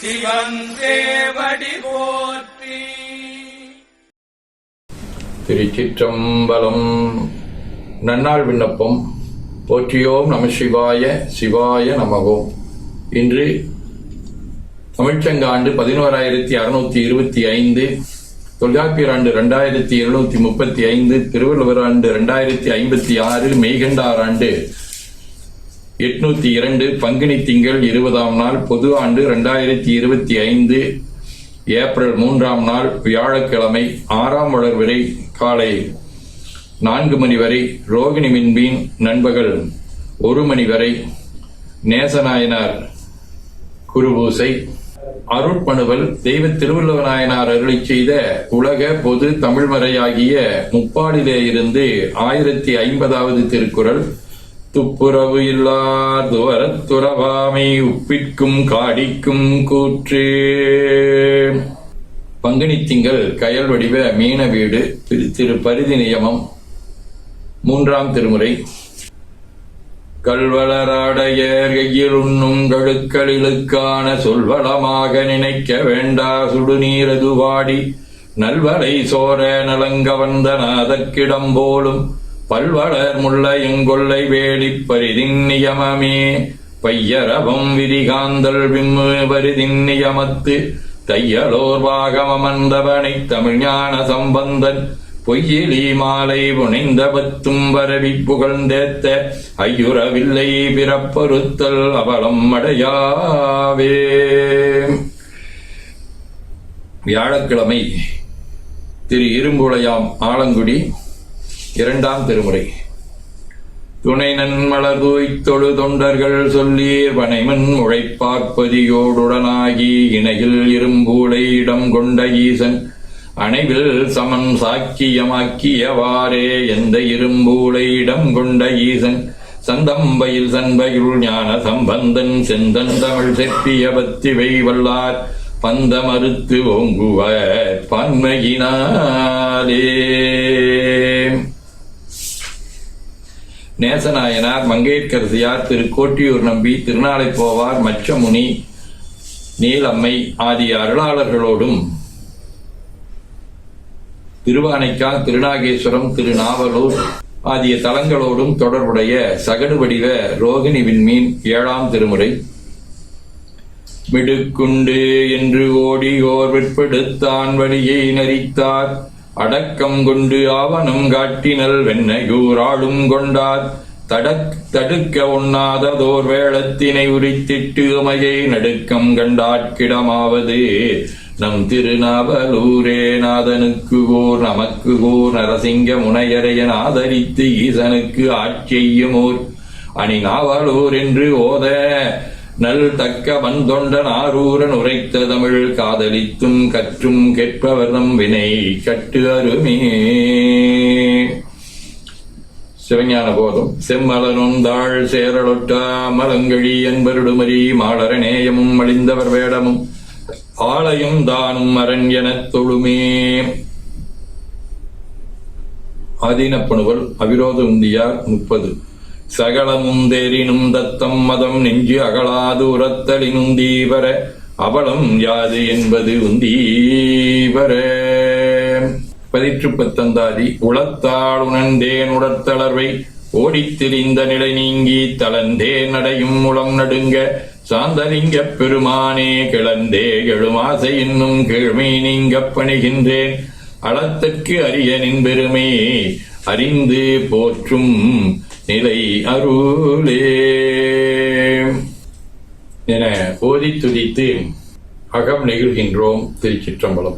சிவன் தேவடி போற்றி. திருச்சிற்றம்பலம் நன்னாள் விண்ணப்பம். போற்றியோம் நம சிவாய சிவாய நமகோம் இன்று தமிழ்ச்சங்காண்டு பதினோராயிரத்தி அறுநூத்தி இருபத்தி ஐந்து தொல்காப்பியர் ஆண்டு ரெண்டாயிரத்தி எழுநூத்தி முப்பத்தி ஐந்து திருவள்ளுவர் ஆண்டு ரெண்டாயிரத்தி ஐம்பத்தி ஆறு மெய்கண்டார் ஆண்டு எட்நூத்தி இரண்டு பங்குனி திங்கள் இருபதாம் நாள் பொது ஆண்டு ரெண்டாயிரத்தி இருபத்தி ஐந்து ஏப்ரல் மூன்றாம் நாள் வியாழக்கிழமை ஆறாம் வளர் வரை காலை நான்கு மணி வரை ரோகிணி மின்பின் நண்பகல் ஒரு மணி வரை நேசநாயனார் குருபூசை அருட்பணுவல் தெய்வ திருவள்ளுவநாயனார் அருளை செய்த உலக பொது தமிழ்மறையாகிய முப்பாடிலே இருந்து ஆயிரத்தி ஐம்பதாவது திருக்குறள் துப்புரவு இல்லார் துவரத்துறவாமை உப்பிற்கும் காடிக்கும் கூற்றே. பங்குனி திங்கள் கயல் வடிவ மீன வீடு திரு திரு பரிதி நியமம் மூன்றாம் திருமுறை. கல்வளராடைய கையில் உண்ணும் கழுக்களிலுக்கான சொல்வளமாக நினைக்க வேண்டா சுடுநீரது வாடி நல்வலை சோர நலங்க வந்தன அதற்கிடம் போலும் பல்வளர் முள்ள எங்கொல்லை வேடிப் பரிதின் நியமமே. பையரவம் விரிகாந்தல் விம்மு பரிதின் நியமத்து. தையலோர் பாகமமந்தவனை தமிழ்ஞான சம்பந்தன். பொய்யிலி மாலை புனைந்த பத்தும் வரவி புகழ்ந்தேத்த. ஐயுறவில்லை பிறப்பொருத்தல் அவலம் அடையாவே. வியாழக்கிழமை திரு இரும்புளையாம் ஆலங்குடி இரண்டாம் திருமுறை. துணை நன்மலர் தொழு தொண்டர்கள் சொல்லீர் வனைமன் உழைப்பார்ப்பதியோடுடனாகி இணையில் இரும்பூளை இடம் கொண்ட ஈசன் அணைவில் சமன் சாக்கியமாக்கியவாறே எந்த இரும்பூளை இடம் கொண்ட ஈசன் சந்தம்பையில் சண்பையுள் ஞான சம்பந்தன் செந்தன் தமிழ் செப்பிய பத்திவை வல்லார் பந்த மறுத்து ஓங்குவர் பன்மையினாலே. நேசநாயனார் மங்கையர்கரசியார் திரு கோட்டியூர் நம்பி திருநாளை போவார் மச்சமுனி நீலம்மை ஆகிய அருளாளர்களோடும். திருவானைக்கா திருநாகேஸ்வரம் திருநாவலூர் ஆகிய தலங்களோடும் தொடர்புடைய சகடு வடிவ ரோகிணி விண்மீன் ஏழாம் திருமுறை. மிடுக்குண்டு என்று ஓடி ஓர் விற்பெடுத்தான் வழியை நரித்தார் அடக்கம் கொண்டு ஆவணம் காட்டினல் வெண்ணையூராளும் கொண்டார். தடக் தடுக்க உண்ணாததோர் வேளத்தினை உரித்திட்டு அமையை நடுக்கம் கண்டாட்கிடமாவது நம் திருநாவலூரே நாதனுக்கு ஓர் நமக்கு ஓர் நரசிங்க முனையரையன் ஆதரித்து ஈசனுக்கு ஆட்சியுமோர் அணி நாவலூர் என்று ஓத நல் தக்க வந்தொண்டன் ஆரூரன் உரைத்த தமிழ் காதலித்தும் கற்றும் கேட்பவர்தம் வினை கட்டு அருமே. சிவஞான போதும். செம்மலனொந்தாள் சேரலொட்டா மலங்கழி என்பருடுமரி மாளரநேயமும் அழிந்தவர் வேடமும் ஆலயம் தானும் அரண் எனத் தொழுமே. ஆதீனப்பணுவல் அவிரோத உந்தியார் முப்பது. சகலமும் தேரினும் தத்தம் மதம் நெஞ்சு அகலாது உரத்தலினும் தீவர அவலம் யாது என்பது உந்தீவர. பதிற்று பத்தந்தாதி உளத்தாள் உணர்ந்தேன் உடற்தளர்வை ஓடித்திரிந்த நிலை நீங்கி தளந்தே நடையும் முளம் நடுங்க சாந்தலிங்க பெருமானே கிளந்தே எழுமாசை இன்னும் கீழ்மை நீங்க பணிகின்றேன். அளத்துக்கு அரியனின் பெருமை அறிந்து போற்றும் நிலை அருளே. என ஓதி துதித்து அகம் நெகிழ்கின்றோம் திருச்சிற்றம்பலம்.